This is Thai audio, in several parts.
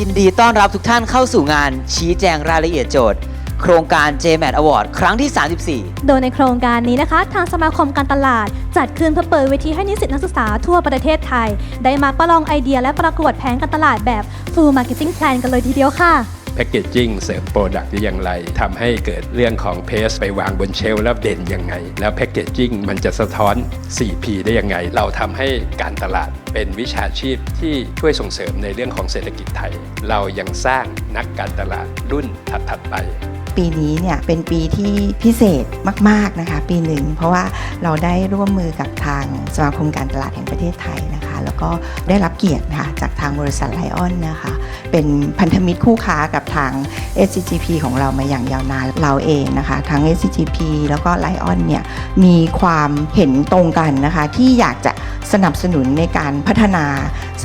ยินดีต้อนรับทุกท่านเข้าสู่งานชี้แจงรายละเอียดโจทย์ โครงการ JMAT Award ครั้งที่ 34 โดยในโครงการนี้นะคะ ทางสมาคมการตลาด จัดขึ้นเพื่อเปิดเวทีให้นิสิตนักศึกษาทั่วประเทศไทย ได้มาประลองไอเดียและประกวดแผนการตลาดแบบ Full Marketing Plan กันเลยทีเดียวค่ะ แพ c เกจจิ้งเสริมโปรดักต์อย่างไรทำให้เกิดเรื่องของเพสไปวางบนเชลแล้วเด่นยังไง แล้วแพ c เกจจิ้งมันจะสะท้อน 4P ได้ยังไง เราทำให้การตลาดเป็นวิชาชีพที่ช่วยส่งเสริมในเรื่องของเศรษฐกิจไทย เรายังสร้างนักการตลาดรุ่นถัดๆไปปีนี้เนี่ยเป็นปีที่พิเศษมาก ๆนะคะ ปีหนึ่งเพราะว่าเราได้ร่วมมือกับทางสมาคมการตลาดแห่งประเทศไทยนะ แล้วก็ได้รับเกียรติค่ะจากทางบริษัทไลออนนะคะ เป็นพันธมิตรคู่ค้ากับทาง SCGP ของเรามาอย่างยาวนานเราเองนะคะทั้ง SCGP แล้วก็ไลออนเนี่ยมีความเห็นตรงกันนะคะ ที่อยากจะสนับสนุนในการพัฒนา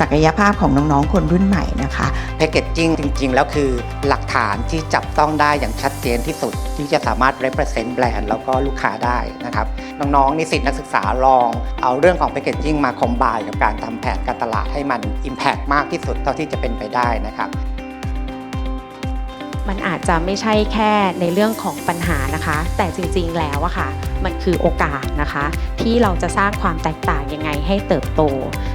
ศักยภาพของน้องๆ คนรุ่นใหม่นะคะแพคเกจจิ้งจริง ๆ แล้วคือหลักฐานที่จับต้องได้อย่างชัดเจนที่สุด ที่จะสามารถ represent แบรนด์แล้วก็ลูกค้าได้นะครับ น้องๆ นิสิตนักศึกษาลอง เอาเรื่องของแพคเกจจิ้งมาคอมบายกับการทำแผนการตลาดให้มัน Impact มากที่สุดเท่าที่จะเป็นไปได้นะครับ มันอาจจะไม่ใช่แค่ในเรื่องของปัญหานะคะ แต่จริงๆแล้วอะค่ะ มันคือโอกาสนะคะ ที่เราจะสร้างความแตกต่างยังไงให้เติบโต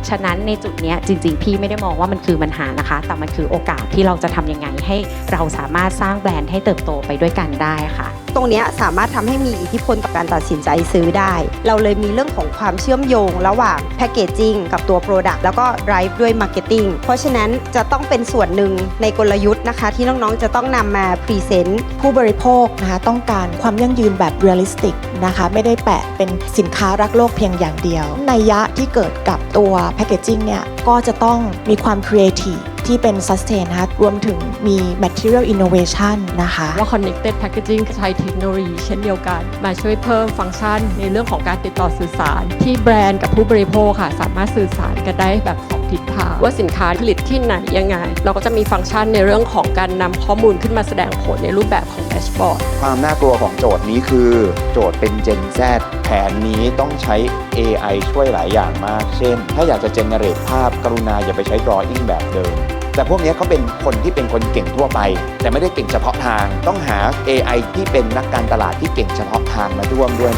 ฉะนั้นในจุดเนี้ยจริงๆ พี่ไม่ได้มองว่ามันคือปัญหานะคะ แต่มันคือโอกาสที่เราจะทำยังไงให้เราสามารถสร้างแบรนด์ให้เติบโตไปด้วยกันได้ค่ะ รงนี้สามารถทำให้มีอิทธิพลต่อการตัดสินใจซื้อได้ เราเลยมีเรื่องของความเชื่อมโยง ระหว่างแพ c เกจจิ้งกับตัว Product แล้วก็ drive ด้วย Marketing เพราะฉะนั้นจะต้องเป็นส่วนหนึ่งในกลยุทธ์นะคะ ที่น้องๆจะต้องนำมาพรีเซนต์ผู้บริโภคนะคะต้องการความยั่งยืนแบบเรียลลิสติกนะคะไม่ได้แปะเป็นสินค้ารักโลกเพียงอย่างเดียวนัยยะที่เกิดกับตัวแพ c เกจจิ้งเนี่ยก็จะต้องมีความครีเอทีฟ ที่เป็น sustain นะคะรวมถึงมี material innovation นะคะว่า Connected Packaging ใช้เทคโนโลยีเช่นเดียวกัน มาช่วยเพิ่มฟังก์ชันในเรื่องของการติดต่อสื่อสาร ที่แบรนด์กับผู้บริโภคค่ะ สามารถสื่อสารกันได้แบบสองทิศทางว่าสินค้าผลิตที่ไหนยังไง เราก็จะมีฟังก์ชันในเรื่องของการนำข้อมูลขึ้นมาแสดงผลในรูปแบบของแดชบอร์ด ความน่ากลัวของโจทย์นี้คือ โจทย์เป็น Gen Z แผนนี้ต้องใช้ AI ช่วยหลายอย่างมาก เช่น ถ้าอยากจะ generate ภาพกรุณาอย่าไปใช้ drawing แบบเดิม แต่พวกนี้เขาเป็นคนที่เป็นคนเก่งทั่วไป แต่ไม่ได้เก่งเฉพาะทาง ต้องหา AI ที่เป็นนักการตลาดที่เก่งเฉพาะทางมาร่วมด้วย